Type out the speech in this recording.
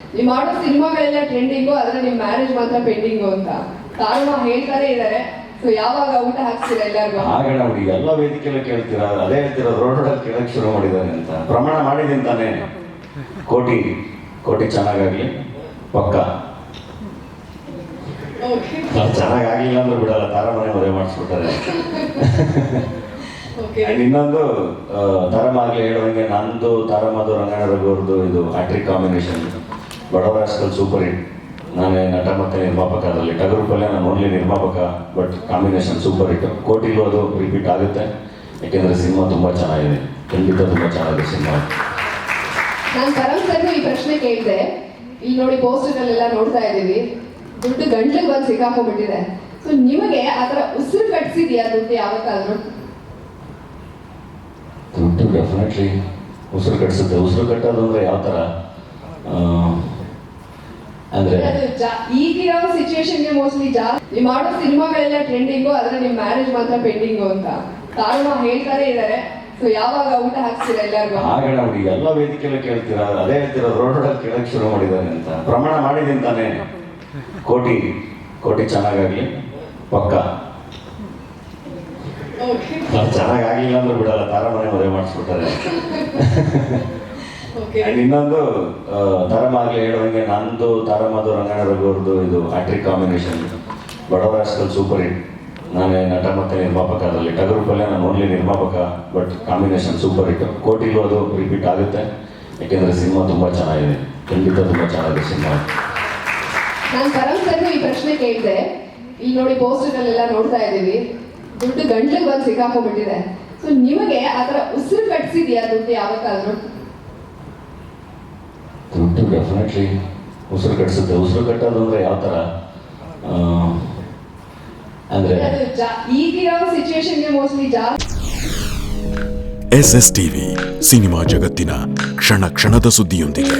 ನೀವು ಮಾಡೋ ಸಿನಿಮಾಗಳೆಲ್ಲ ಟ್ರೆಂಡಿಂಗು ಆದ್ರೆ ನಿಮ್ ಮ್ಯಾರೇಜ್ ಮಾತ್ರ ಪೆಂಡಿಂಗು ಅಂತ. ಕಾರಣ ಹೇಳ್ತಾನೆ ಇದ್ದಾರೆ ಸೊ ಯಾವಾಗ ಊಟ ಹಾಕ್ತೀರಾ ಎಲ್ಲರಿಗೂ? ಹಾಗಣ ಹುಡುಗಿ ಎಲ್ಲ ವೇದಿಕೆಲ್ಲ ಕೇಳ್ತೀರಾ? ಅದೇ ಹೇಳ್ತೀರಾ ರೋಡ್ ರೋಡಲ್ಲಿ ಕೇಳಕ್ ಶುರು ಮಾಡಿದ್ದಾರೆ ಅಂತ. ಪ್ರಮಾಣ ಮಾಡಿದ್ದೀನಿ ತಾನೇ. ಕೋಟಿ ಕೋಟಿ ಚೆನ್ನಾಗಾಗ್ಲಿ ಪಕ್ಕ. ಓಕೆ ಚೆನ್ನಾಗಾಗಿಲ್ಲ ಅಂದ್ರೆ ಬಿಡಲ್ಲ ತಾರಮನೆ ಮದುವೆ ಮಾಡಿಸ್ಬಿಟ್ಟಾರೆ ಇನ್ನೊಂದು ಆ, ತಾರಮ್ಮ ಆಗ್ಲೇ ಹೇಳುವಂಗೆ ನಂದು ತಾರಮ್ಮದು ರಂಗಣ್ಣ ರಘುವರ್ದು ಇದು ಹ್ಯಾಟ್ರಿಕ್ ಕಾಂಬಿನೇಷನ್ ಬಡವರ ಹಾಸ್ಟೆಲ್ ಸೂಪರ್ ಹಿಟ್ ನಾನೇ ನಟ ಮತ್ತೆ ನಿರ್ಮಾಪಕ ಅದರಲ್ಲಿ. ಟಗರು ಪಲ್ಯ ನಾನು ಓನ್ಲಿ ನಿರ್ಮಾಪಕ ಬಟ್ ಕಾಂಬಿನೇಷನ್ ಸೂಪರ್ ಹಿಟ್ ಕೋಟಿಗೂ ಅದು ರಿಪೀಟ್ ಆಗುತ್ತೆ. ಯಾಕೆಂದ್ರೆ ಸಿನಿಮಾ ತುಂಬಾ ಚೆನ್ನಾಗಿದೆ. ಖಂಡಿತ ತುಂಬಾ ಚೆನ್ನಾಗಿದೆ ಸಿನಿಮಾ ನಾನು ಸರ್ಗೂ ಈ ಪ್ರಶ್ನೆ ಕೇಳಿದೆ. ಇಲ್ಲಿ ನೋಡಿ ಪೋಸ್ಟರ್ಗಳೆಲ್ಲ ನೋಡ್ತಾ ಇದ್ದೀವಿ. ದುಡ್ಡು ಗಂಟ್ಲಿಗೆ ಬಂದು ಸಿಕ್ಕಾಕೊಂಡ್ಬಿಟ್ಟಿದೆ. ಸೊ ನಿಮಗೆ ಆ ಥರ ಉಸಿರು ಕಟ್ಸಿದ್ಯಾ ದುಡ್ಡು ಯಾವತ್ತಾದ್ರೂ? ದುಡ್ಡು ಡೆಫಿನೆಟ್ಲಿ ಉಸಿರು ಕಟ್ಸುತ್ತೆ. ಉಸಿರು ಕಟ್ಟೋದು ಅಂದ್ರೆ ಯಾವ ಥರ ಅಂದ್ರೆ? ಈಗಿರೋ ಸಿಚುವೇಶನ್ಗೆ ಮೋಸ್ಟ್ಲಿ ಜಾಸ್ತಿ ನೀವು ಮಾಡೋ ಸಿನಿಮಾಗಳೆಲ್ಲ ಟ್ರೆಂಡಿಂಗು ಆದ್ರೆ ನಿಮ್ ಮ್ಯಾರೇಜ್ ಮಾತ್ರ ಪೆಂಡಿಂಗು ಅಂತ. ಕಾರಣ ಹೇಳ್ತಾನೆ ಇದ್ದಾರೆ ಸೊ ಯಾವಾಗ ಊಟ ಹಾಕ್ತೀರಾ ಎಲ್ಲರಿಗೂ? ಹಾಗೆ ನೋಡಿ ಎಲ್ಲ ವೇದಿಕೆಲ್ಲ ಕೇಳ್ತೀರಾ? ಅದೇ ಹೇಳ್ತೀರಾ ರೋಡ್ ರೋಡಲ್ಲಿ ಕೇಳಕ್ ಶುರು ಮಾಡಿದ್ದಾರೆ ಅಂತ. ಪ್ರಮಾಣ ಮಾಡಿದೀನಿ ತಾನೆ ಕೋಟಿ ಕೋಟಿ ಚೆನ್ನಾಗಾಗ್ಲಿ ಪಕ್ಕ. ಓಕೆ ಚೆನ್ನಾಗಾಗಿಲ್ಲ ಅಂದ್ರೆ ಬಿಡಲ್ಲ ತಾರಮನೆ ಮದುವೆ ಮಾಡಿಸ್ಬಿಟ್ಟಾರೆ. And ಇನ್ನೊಂದು ಧರ್ಮ ಆಗ್ಲಿ ಹೇಳುವಂಗೆ ನಂದು ಅದು ರಂಗಣ ರಘುವರ್ದು ಇದು ಆಟ್ರಿಕ್ ಕಾಂಬಿನೇಷನ್. ಬಡವರ ಹಾಸ್ಟೆಲ್ ಸೂಪರ್ ಹಿಟ್ ನಾನೇ ನಟ ಮತ್ತೆ ನಿರ್ಮಾಪಕ ಅದರಲ್ಲಿ ಟಗರು ಪಲ್ಯ ನಾನು ಓನ್ಲಿ ನಿರ್ಮಾಪಕ ಬಟ್ ಕಾಂಬಿನೇಷನ್ ಸೂಪರ್ ಹಿಟ್ ಕೋಟಿಗೂ ಅದು ರಿಪೀಟ್ ಆಗುತ್ತೆ. ಯಾಕೆಂದ್ರೆ ಸಿನಿಮಾ ತುಂಬಾ ಚೆನ್ನಾಗಿದೆ. ಖಂಡಿತ ತುಂಬಾ ಚೆನ್ನಾಗಿದೆ ಸಿನಿಮಾ. ನಾನು ಸರ್ಗೂ ಈ ಪ್ರಶ್ನೆ ಕೇಳಿದೆ ಇಲ್ಲಿ ನೋಡಿ ಪೋಸ್ಟರ್ಗಳೆಲ್ಲ ನೋಡ್ತಾ ಇದ್ದೀವಿ. ದುಡ್ಡು ಗಂಟ್ಲಿಗೆ ಬಂದು ಸಿಕ್ಕಾಕೊಂಡ್ಬಿಟ್ಟಿದೆ. ಸೊ ನಿಮಗೆ ಆ ಥರ ಉಸಿರು ಕಟ್ಸಿದ್ಯಾ ದುಡ್ಡು ಯಾವತ್ತಾದ್ರೂ? ಡೆಫಿನೆಟ್ಲಿ ಉಸಿರು ಕಟ್ಟಿಸುತ್ತೆ. ಉಸಿರು ಕಟ್ಟೋದು ಅಂದ್ರೆ ಯಾವ ಥರ ಅಂದರೆ ಎಸ್ ಎಸ್ ಟಿವಿ ಸಿನಿಮಾ ಜಗತ್ತಿನ ಕ್ಷಣ ಕ್ಷಣದ ಸುದ್ದಿಯೊಂದಿಗೆ.